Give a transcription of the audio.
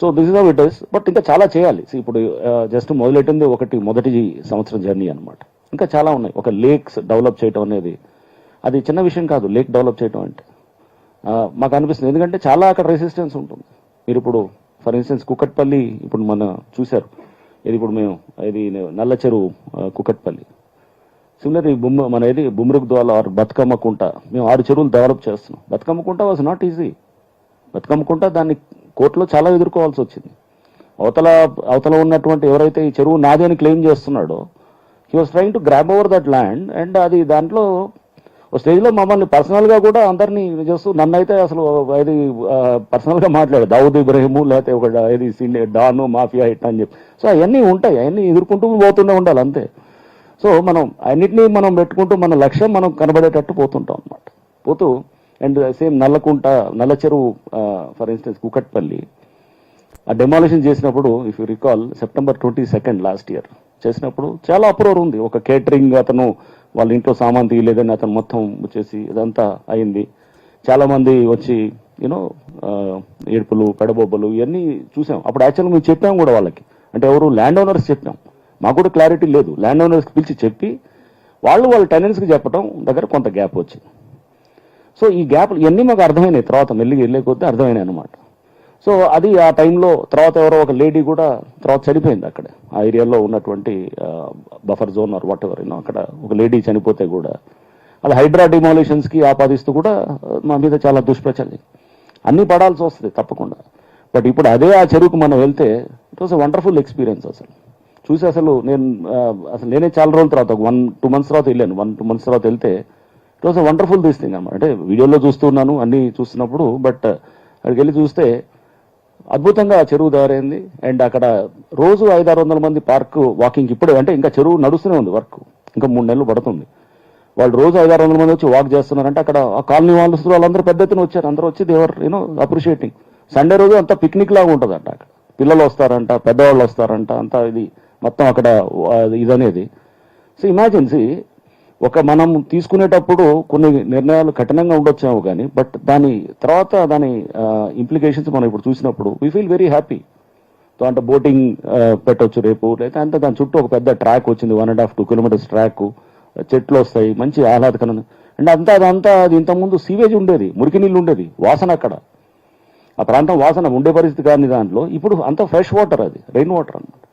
So this is how it is but ఇంకా చాలా చేయాలి. ఇప్పుడు uh, జస్ట్ మొదలెట్టింది ఒకటి మొదటి సంవత్సరం జర్నీ అనమాట ఇంకా చాలా ఉన్నాయి. ఒక లేక్స్ డెవలప్ చేయడం అనేది. అది చిన్న విషయం కాదు. లేక్ డెవలప్ చేయడం అంటే. మాకు అనిపిస్తుంది. ఎందుకంటే చాలా అక్కడ రెసిస్టెన్స్ ఉంటుంది. మీరు ఇప్పుడు ఫర్ ఇన్స్టెన్స్ కుక్కట్పల్లి ఇప్పుడు మన చూశారు. ఇది ఇప్పుడు మేము ఇది నల్ల చెరువు కుక్కట్పల్లి. సిమిలర్ ఈ బొమ్మ మన ఇది బుమ్రుక్ ద్వారా ఆర్ బతుకమ్మ కుంట. మేము ఆరు చెరువులు డెవలప్ చేస్తున్నాం. Bathukamma Kunta was not easy Bathukamma Kunta దాన్ని కోర్టులో చాలా ఎదుర్కోవాల్సి వచ్చింది. అవతల అవతల ఉన్నటువంటి ఎవరైతే ఈ చెరువు నాదే అని క్లెయిమ్ చేస్తున్నాడో he was trying to grab over that land and అది దాంట్లో ఒక స్టేజ్లో మమ్మల్ని పర్సనల్గా కూడా అందరినీ చేస్తూ నన్ను అయితే అసలు ఇది పర్సనల్గా మాట్లాడు దావుద్ ఇబ్రహీము లేకపోతే ఒక ఇది సీనియర్ డాను మాఫియా ఇట్ అని చెప్పి. సో అవన్నీ ఉంటాయి అవన్నీ ఎదుర్కొంటూ పోతూనే ఉండాలి అంతే. సో మనం అన్నిటినీ మనం పెట్టుకుంటూ మన లక్ష్యం మనం కనబడేటట్టు పోతుంటాం అన్నమాట. పోతూ అండ్ సేమ్ నల్లకుంట నల్ల చెరువు ఫర్ ఇన్స్టెన్స్ కుకట్పల్లి ఆ డెమాలిషన్ చేసినప్పుడు if you recall September twenty second last year చేసినప్పుడు చాలా అప్రోర్ ఉంది. ఒక కేటరింగ్ అతను వాళ్ళ ఇంట్లో సామాన్ తీయలేదని అతను మొత్తం వచ్చేసి ఇదంతా అయింది. చాలామంది వచ్చి యూనో ఏడుపులు పెడబొబ్బలు ఇవన్నీ చూసాం. అప్పుడు యాక్చువల్గా మేము చెప్పాం కూడా వాళ్ళకి. అంటే ఎవరు ల్యాండ్ ఓనర్స్ చెప్పాం. మాకు కూడా క్లారిటీ లేదు. ల్యాండ్ ఓనర్స్కి పిలిచి చెప్పి వాళ్ళు వాళ్ళ టెనెంట్స్కి చెప్పడం దగ్గర కొంత గ్యాప్ వచ్చింది. సో ఈ గ్యాప్లు ఇవన్నీ మాకు అర్థమైనాయి తర్వాత మెల్లిగా వెళ్ళే కొద్దీ అర్థమైనాయి అనమాట సో అది ఆ టైంలో తర్వాత ఎవరో ఒక లేడీ కూడా తర్వాత చనిపోయింది అక్కడ. ఆ ఏరియాలో ఉన్నటువంటి బఫర్ జోన్ ఆర్ వాట్ ఎవర్ అక్కడ ఒక లేడీ చనిపోతే కూడా. అది హైడ్రా డిమాలిషన్స్కి ఆపాదిస్తూ కూడా మా మీద చాలా దుష్ప్రచారం. అన్నీ పడాల్సి వస్తుంది తప్పకుండా. బట్ ఇప్పుడు అదే ఆ చెరువుకు మనం వెళ్తే ఇట్ వాస్ వండర్ఫుల్ ఎక్స్పీరియన్స్ అసలు. చూసి అసలు నేను అసలు నేనే చాలా రోజుల తర్వాత వన్ టూ మంత్స్ తర్వాత వెళ్ళాను. వన్ టూ మంత్స్ తర్వాత వెళ్తే it was wonderful this thing అనమాట అంటే వీడియోలో చూస్తున్నాను అన్ని చూస్తున్నప్పుడు బట్ uh, అక్కడికి వెళ్ళి చూస్తే అద్భుతంగా ఆ చెరువు తయారైంది అండ్ అక్కడ రోజు ఐదారు వందల మంది పార్క్ వాకింగ్ ఇప్పుడే అంటే ఇంకా చెరువు నడుస్తూనే ఉంది వర్క్ ఇంకా మూడు నెలలు పడుతుంది. వాళ్ళు రోజు ఐదారు వందల మంది వచ్చి వాక్ చేస్తున్నారంటే అక్కడ ఆ కాలనీ వాళ్ళు వాళ్ళందరూ పెద్ద ఎత్తున వచ్చారు. అందరూ వచ్చి దేవర్ యూనో అప్రిషియేటింగ్ సండే రోజు అంతా పిక్నిక్ లాగా ఉంటుందంట అక్కడ. పిల్లలు వస్తారంట పెద్దవాళ్ళు వస్తారంట అంతా ఇది మొత్తం అక్కడ ఇదనేది సో ఇమాజిన్ సి ఒక మనం తీసుకునేటప్పుడు కొన్ని నిర్ణయాలు కఠినంగా ఉండొచ్చాము కానీ బట్ దాని తర్వాత దాని ఇంప్లికేషన్స్ మనం ఇప్పుడు చూసినప్పుడు we feel very happy so అంటే బోటింగ్ పెట్టవచ్చు రేపు లేదా అంటే దాని చుట్టూ ఒక పెద్ద ట్రాక్ వచ్చింది one and half two kilometres track చెట్లు వస్తాయి మంచి ఆహ్లాదకరం. అండ్ అంతా అదంతా అది ఇంతకుముందు సీవేజ్ ఉండేది మురికి నీళ్ళు ఉండేది వాసన అక్కడ. ఆ ప్రాంతం వాసన ఉండే పరిస్థితి కానీ దాంట్లో ఇప్పుడు అంత ఫ్రెష్ వాటర్ అది రెయిన్ వాటర్ అనమాట